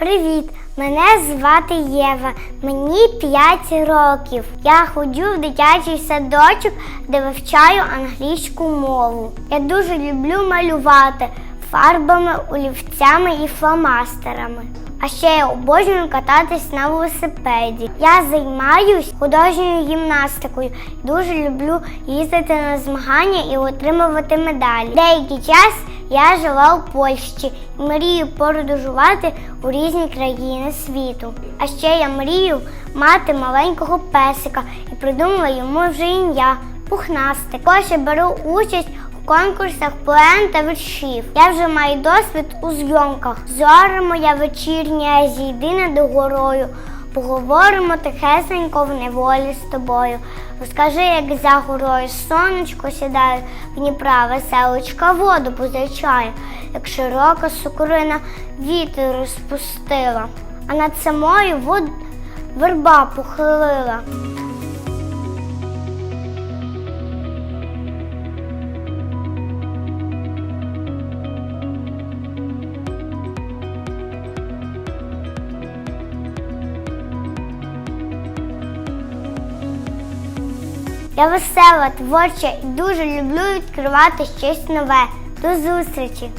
Привіт! Мене звати Єва. Мені 5 років. Я ходжу в дитячий садочок, де вивчаю англійську мову. Я дуже люблю малювати фарбами, олівцями і фломастерами. А ще я обожнюю кататись на велосипеді. Я займаюсь художньою гімнастикою. Дуже люблю їздити на змагання і отримувати медалі. Деякий час я жила у Польщі і мрію подорожувати у різні країни світу. А ще я мрію мати маленького песика і придумала йому вже ім'я Пухнастик. Також я беру участь у конкурсах поем та віршів. Я вже маю досвід у зйомках. Зоре моя вечірня, зійди над горою. Поговоримо тихесенько в неволі з тобою. Розкажи, як за горою сонечко сідає, в Дніпра веселочка воду позичає, як широка сукурина вітер розпустила, а над самою вод... верба похилила. Я весела, творча і дуже люблю відкривати щось нове. До зустрічі!